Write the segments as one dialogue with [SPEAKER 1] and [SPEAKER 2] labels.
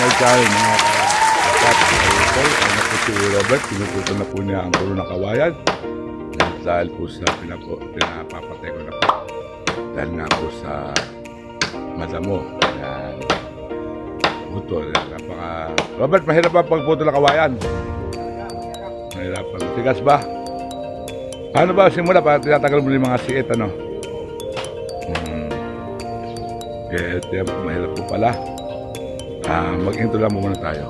[SPEAKER 1] my channel mga. Okay, ano po si Robert, pinuputo na po niya ang puno ng kawayan. Dahil, po sa pinapo, pinapapatay ko na po. Dahil nga po sa madamo. Yan. Puto. Napaka... Robert, mahirap ba pagputo ng kawayan? Mahirap. Tigas ba? Paano ba simula? Para tinatagal mo yung mga siit, ano? Hmm. Tiyan, mahirap po pala. Ah, mag-intro lang muna tayo.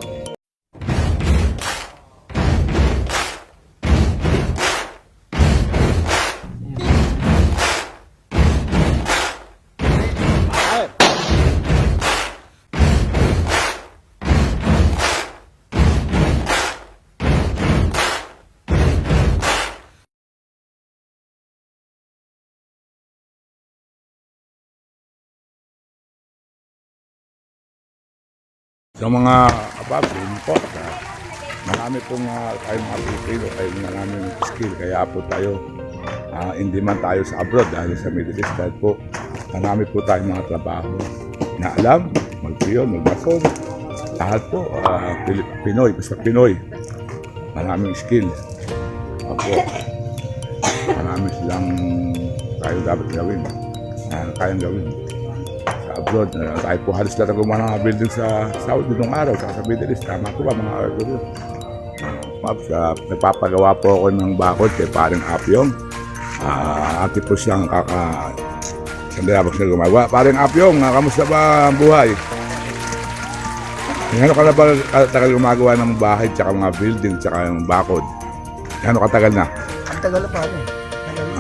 [SPEAKER 1] Sa mga ababin po, sa marami pong uh, tayong mga Pilipino, tayo marami skill. Kaya po tayo, ah, hindi man tayo sa abroad dahil sa Middle East, dahil po marami po tayong mga trabaho na alam, magpiyon, magmason. Lahat po, Pilip, Pinoy, basta Pinoy. Maraming skill. Opo. Marami silang tayo dapat gawin. Na kayang gawin abroad. Uh, tayo po halos lahat gumawa ng mga building sa Saudi nung araw, sa sa Middle East. Tama ko ba mga arko Maps, uh, nagpapagawa po ako ng bakod kay paring Apyong. Ah, ate po siyang kaka... Sandali ako siya gumagawa. Paring Apyong, uh, kamusta ba ang buhay? Ano ka na ba katagal gumagawa ng bahay, tsaka mga building, tsaka yung bakod? Ano katagal na?
[SPEAKER 2] Ang tagal na pa eh.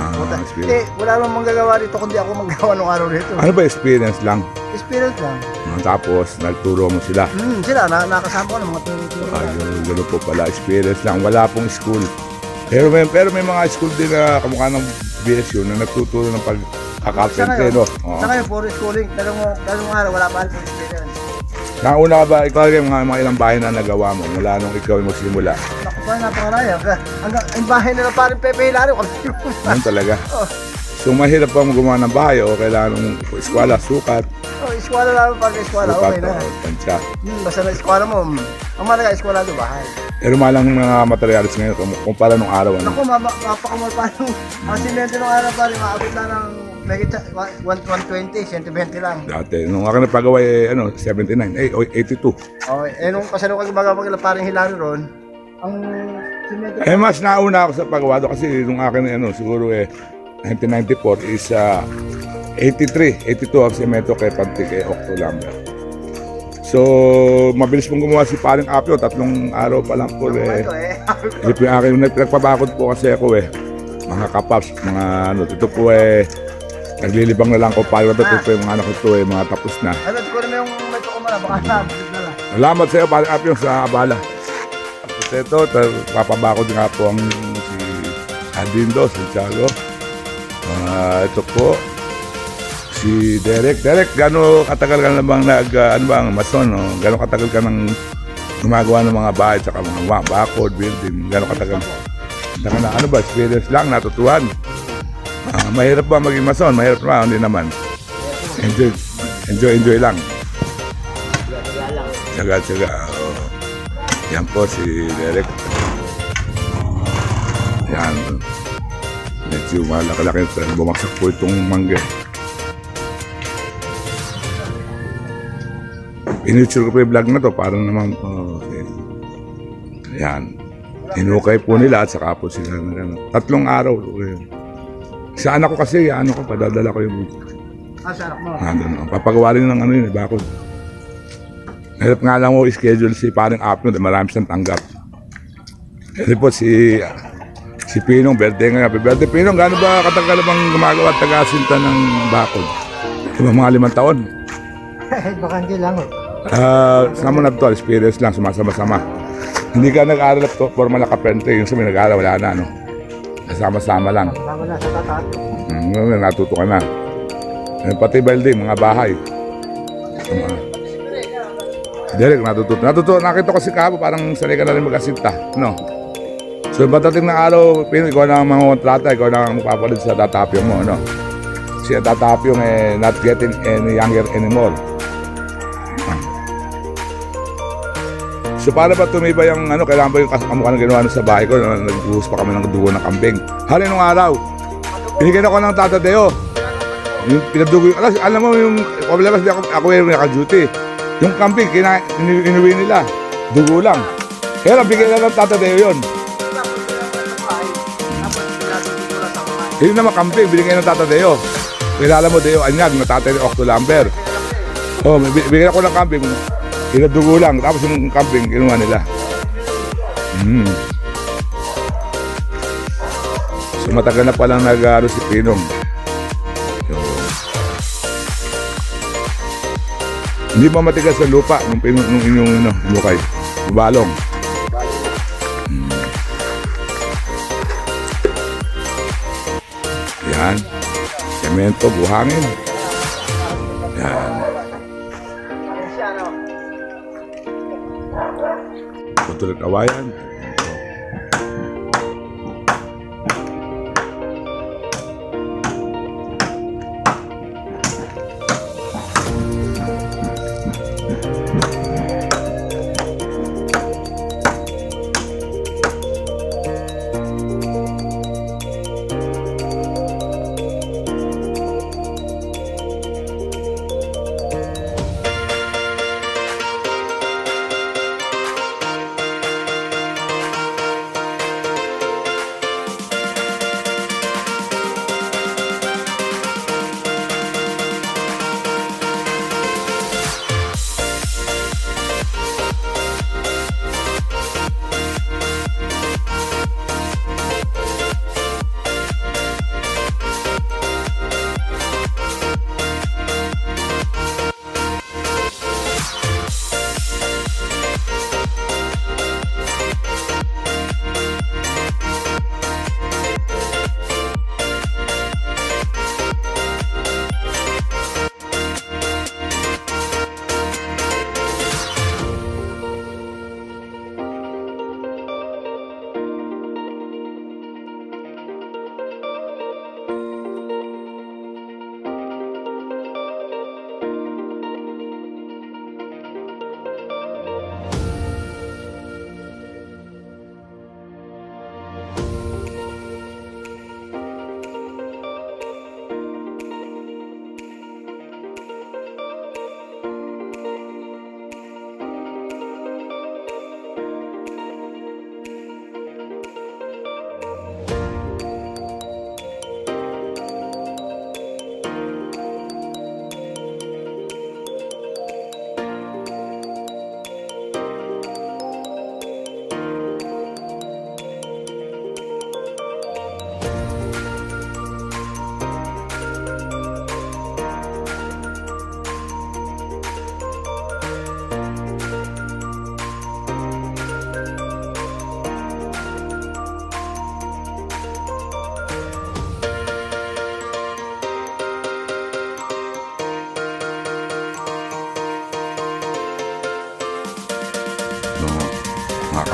[SPEAKER 1] Ah,
[SPEAKER 2] Puta.
[SPEAKER 1] experience.
[SPEAKER 2] Eh, wala namang manggagawa rito kundi ako maggawa nung araw rito.
[SPEAKER 1] Ano ba experience lang?
[SPEAKER 2] Experience lang.
[SPEAKER 1] Ah, Tapos, nagturo mo sila.
[SPEAKER 2] Hmm, sila, na, nakasama ko ng mga turo-turo.
[SPEAKER 1] Ayun, gano'n po pala. Experience lang. Wala pong school. Pero may, pero may mga school din na kamukha ng BSU na nagtuturo ng pagkakapente,
[SPEAKER 2] ngayon,
[SPEAKER 1] no? Oo.
[SPEAKER 2] sa ngayon, puro schooling. Dalawang, dalawang araw, wala pa halos experience.
[SPEAKER 1] Nauna ka ba, ikaw yung mga, mga ilang bahay na nagawa mo mula nung ikaw yung magsimula?
[SPEAKER 2] Pa, napakaraya. Hanggang, hanggang, ang bahay nila parang Pepe Hilario.
[SPEAKER 1] Ano talaga?
[SPEAKER 2] Oh.
[SPEAKER 1] So mahirap mo gumawa ng bahay o kailangan ng eskwela, sukat,
[SPEAKER 2] Oh, eskwala lang pag eskwala,
[SPEAKER 1] sukat,
[SPEAKER 2] okay na.
[SPEAKER 1] o tansya.
[SPEAKER 2] Hmm, basta na eskwala mo, hmm. ang malaga eskwala doon, bahay.
[SPEAKER 1] Pero malang mga materials ngayon kum- kumpara nung araw. Ano?
[SPEAKER 2] Naku, mapa- mapakamol pa yung ang simento nung araw pa rin, maabot na ng megit 120, 120 lang.
[SPEAKER 1] Dati, nung ako nagpagawa eh, ano, 79, eh, o 82.
[SPEAKER 2] Okay, eh nung kasalukang gumagawa pag parang Hilario ron, ang simento
[SPEAKER 1] Eh, mas nauna ako sa paggawa doon kasi nung akin, ano, siguro eh, 1994 is ah, 83, 82 ang semento kay Pantik kay Octo Lambert. So, mabilis pong gumawa si Paring Apio, tatlong araw pa lang po eh.
[SPEAKER 2] ito eh.
[SPEAKER 1] Ito yung akin, nagpapabakod po kasi ako eh. Mga kapaps, mga ano, ito po eh, naglilibang na lang ko pa. Ito po yung mga anak ko to eh, mga tapos na.
[SPEAKER 2] ano, ko na yung may tukumara, baka nabalik na.
[SPEAKER 1] Salamat sa iyo, Paring Apio, sa abala. Tapos ito, papabakod nga po ang si Andindo, si Chalo. Ah, ito po, si Derek. Derek, gano'n katagal ka na bang nag, ah, ano bang, mason, no? Gano'n katagal ka nang gumagawa ng mga bahay, tsaka mga bakod, building, gano'n katagal? Saka na, ano ba, experience lang, natutuhan. Ah, mahirap ba maging mason? Mahirap ba? Hindi naman. Enjoy, enjoy, enjoy lang. Tsaga, tsaga. Yan po si Derek. Yan. Medyo malaki-laki. Bumagsak po itong mangga. Pinuture ko po yung vlog na to para naman po. okay. Yan. Inukay po nila at saka po sila na ano. Tatlong araw. okay. Sa anak ko kasi, ano ko, padadala ko yung
[SPEAKER 2] Ah, sarap mo.
[SPEAKER 1] ano, papagawa rin ng ano yun, eh, bakod. Hirap nga lang mo schedule si paring Apno, dahil marami siyang tanggap. Kasi po si si Pinong, birthday nga. Birthday Pinong, gaano ba katagal bang gumagawa at tagasinta ng bakod? Di ba mga limang taon?
[SPEAKER 2] baka hindi lang eh.
[SPEAKER 1] Ah, sama na to, experience lang, sumasama-sama. Hindi ka nag-aaral at formal na kapente, yung sa may nag-aaral, wala na, ano. Kasama-sama lang.
[SPEAKER 2] Tama na sa tatat.
[SPEAKER 1] Hmm, natuto ka na. Eh, pati building, mga bahay. Mga... Derek, natututo. Natututo, nakita ko si Kabo, parang sanay ka na rin mag-asinta. No? So, batating ng araw, Pino, ikaw na ang mga kontrata, ikaw na ang papalit sa tatapyong mo, no? Si tatapyong eh, not getting any younger anymore. So para ba tumibay ang ano, kailangan ba yung kamukha ng ginawa sa bahay ko, na nagbuhos pa kami ng dugo ng kambing. Hali nung araw, binigyan ako ng Tata Deo. Yung pinadugo yung, alam mo yung, di ako, ako yung naka-duty. Yung kambing, kina, inu- inuwi nila. Dugo lang. Kaya lang, bigyan na ng Tata Deo yun. Yun naman kambing, binigyan ng Tata Deo. Kilala mo Deo Anyag, na tatay ni Octo Lambert. Oh, bi- bigyan ako ng kambing. Inadugo lang. Tapos yung kambing, kinuha nila. Hmm. So matagal na palang nag-aaral si Pinong. Hindi pa matigas sa lupa nung, pinong, nung inyong ano, lukay. Balong. Hmm. Yan. Semento, buhangin. Yan. Putol kawayan.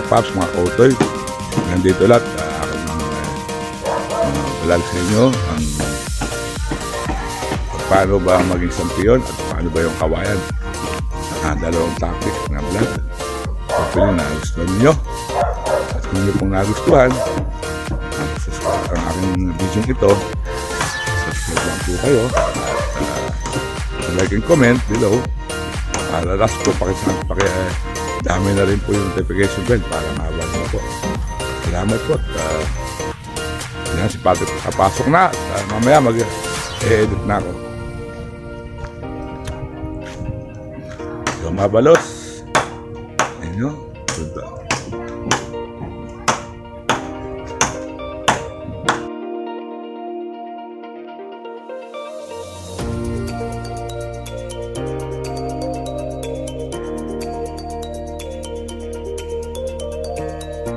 [SPEAKER 1] Kapaps, mga kautoy, nandito lahat. Uh, aking uh, vlog sa inyo ang paano ba maging sampiyon at paano ba yung kawayan. Uh, dalawang topic na vlog. Hopefully nagustuhan ninyo. At kung nyo pong nagustuhan, uh, subscribe ang aking video ito. Subscribe lang po kayo. At uh, like and comment below. Para last po, pakisang, paki, eh, Dami na rin po yung notification bell para maabang na po. Salamat po. Uh, yan, si Patrick kapasok na. Uh, mamaya mag-edit na ako. Lumabalos. Ayun yun. Good